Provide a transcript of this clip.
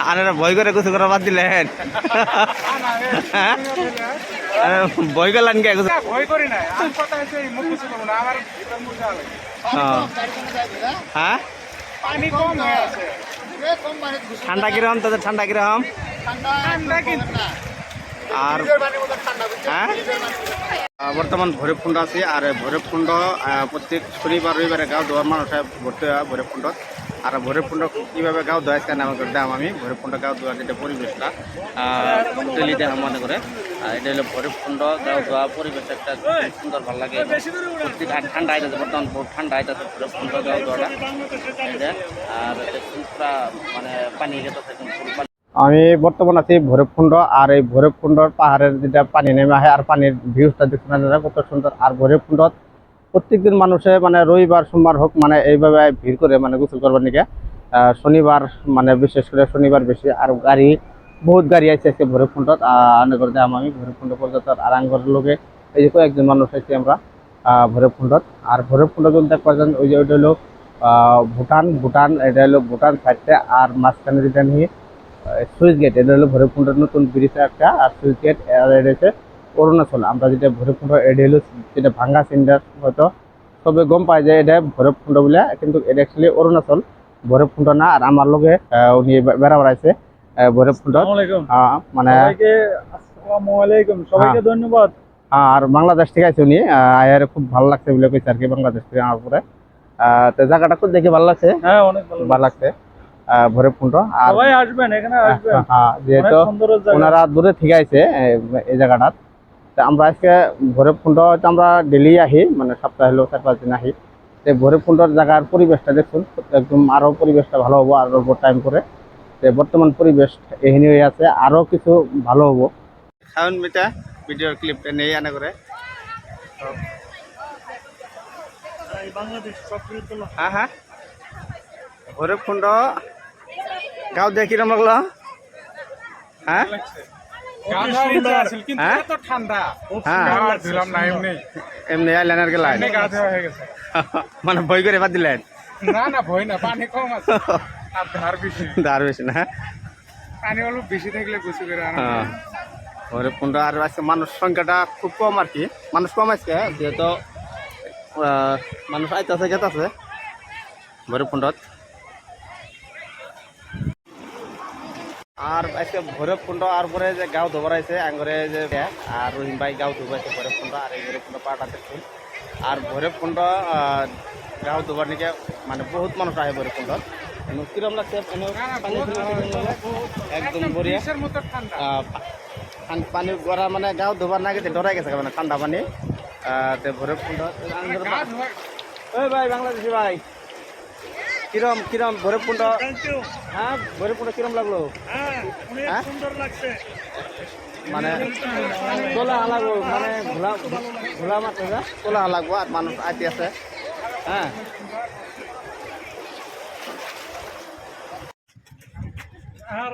আর এরা ভয় করে কিছু করা বাদ দিলেন ভয় করলেন কে ভয় করি না আমার। হ্যাঁ। পানি কম হয়ে আছে। ঠান্ডা কীরকম তাদের? ঠান্ডা কীরকম? আর হ্যাঁ? বর্তমান ভৈরবকুণ্ড আছি আর ভৈরবকুণ্ড প্রত্যেক শনিবার রবিবারে গাঁও ধোয়ার মানুষ ভর্তি হয় ভৈরবকুণ্ড। আর ভৈরবকুণ্ড কীভাবে গাঁও ধোয়া কেন আমাকে দাম আমি। ভৈরবকুণ্ড গাঁও ধোয়ার যেটা পরিবেশটা ডেলি মনে করে। এটা হলো ভৈরবকুণ্ড গাঁও ধোয়া পরিবেশ একটা সুন্দর, ভালো লাগে। ঠান্ডা আইতেছে বর্তমান, বহুত ঠান্ডা আইতেছে ভৈরবকুণ্ড গাঁও এটা আর পুরা মানে পানি। আমি বর্তমান আছি ভৈরবকুণ্ড আর এই ভৈরবকুণ্ডর পাহাড়ের যেটা পানি নেমে আসে আর পানির ভিউজটা আপনারা কত সুন্দর। আর ভৈরবকুণ্ডত প্রত্যেকদিন মানুষে মানে রবিবার, সোমবার হোক মানে এইভাবে ভিড় করে মানে গোসল করবার নিকে শনিবার মানে বিশেষ করে শনিবার বেশি, আর গাড়ি, বহুত গাড়ি আছে আজকে ভৈরবকুণ্ডত আনে করে দেখাম আমি, ভৈরবকুণ্ড পর্যন্ত, আর লোকে, এই যে কয়েকজন মানুষ আছি আমরা ভৈরবকুণ্ডত। আর ভৈরবকুণ্ড যদি যান, ওই যে ওইটা হলো ভুটান ভুটান, এটা হলো ভুটান সাইডে আর মাঝখানে যেটা নিয়ে সুইচ গেট, এটা হলো ভৈরবকুণ্ডের নতুন ব্রিজ একটা, আর সুইচ গেট এটা হচ্ছে অরুণাচল। আমরা যেটা ভৈরবকুণ্ড এটা হলো যেটা ভাঙ্গা সিন্ডার হয়তো। সবে গম পায় যে এটা ভৈরবকুণ্ড বলে কিন্তু এটা অ্যাকচুয়ালি অরুণাচল। ভৈরবকুণ্ড না আর আমার লগে উনি বেড়া বেড়াইছে ভৈরবকুণ্ড। মানে সবাইকে সবাইকে ধন্যবাদ। আর বাংলাদেশ থেকে আছে উনি আয়ার খুব ভালো লাগছে বলে কইছে আর কি বাংলাদেশ থেকে আমার পরে। আহ, তো জায়গাটা খুব দেখে ভালো লাগছে। হ্যাঁ অনেক ভালো লাগছে। ভৈরবকুণ্ড। আর সবাই আসবেন এখানে আসবেন। হ্যাঁ যেহেতু ওনারা দূরে থেকে আইছে এই জায়গাটাত তা আমরা আজকে ভৈরবকুণ্ড হয়তো আমরা ডেলি আহি মানে সপ্তাহে হলেও চার পাঁচ দিন আহি। তো ভৈরবকুণ্ডর জায়গার পরিবেশটা দেখুন, একদম আরও পরিবেশটা ভালো হব, আর অল্প টাইম করে তো বর্তমান পরিবেশ এহিনি হয়ে আছে আরও কিছু ভালো হব। সাউন্ড মিটা ভিডিওর ক্লিপটা নেই, আনা করে হ্যাঁ হ্যাঁ ভৈরবকুণ্ড গাঁও দিয়ে কিরম হ্যাঁ এমনি। এমনি আইলেন আর গেলেন হয়ে গেছে। মানে বই করে বাদ দিলেন? না না ভয় না পানি কম আছে। আর ধার বেশি। দার বেশি না পানি অল্প বেশি থাকলে গোসল করে হ্যাঁ। ভৈরবকুণ্ড আর আজকে মানুষ সংখ্যাটা খুব কম আর কি। মানুষ কম আজকে যেহেতু মানুষ আইতাছে গেতাছে। ভৈরবকুণ্ডত আর আজকে ভৈরবকুণ্ড আর পরে যে গাঁও ধোবরাইছে আঙ্গরে যে আর রহিম ভাই গাঁও ধোবাইছে ভৈরবকুণ্ড আর এই ভৈরবকুণ্ড পাটা দেখুন আর ভৈরবকুণ্ড গাঁও ধোবার নিকে মানে বহুত মানুষ আহে ভৈরবকুণ্ডত এনে কিরম লাগছে? একদম আহ, পান- গড়া মানে গাও ধোবার না গেছে ডরাই গেছে মানে ঠান্ডা পানি। তে ভৈরবকুণ্ড ওই ভাই বাংলাদেশি ভাই। কিরম কিরম ভৈরবকুণ্ড হ্যাঁ ভৈরবকুণ্ড কিরম লাগল? হ্যাঁ? সুন্দর লাগছে। মানে তোলা লাগবো মানে ঘোলা ঘোলা মাত্র তোলা লাগবো আর মানুষ আইতে আছে। হ্যাঁ। আর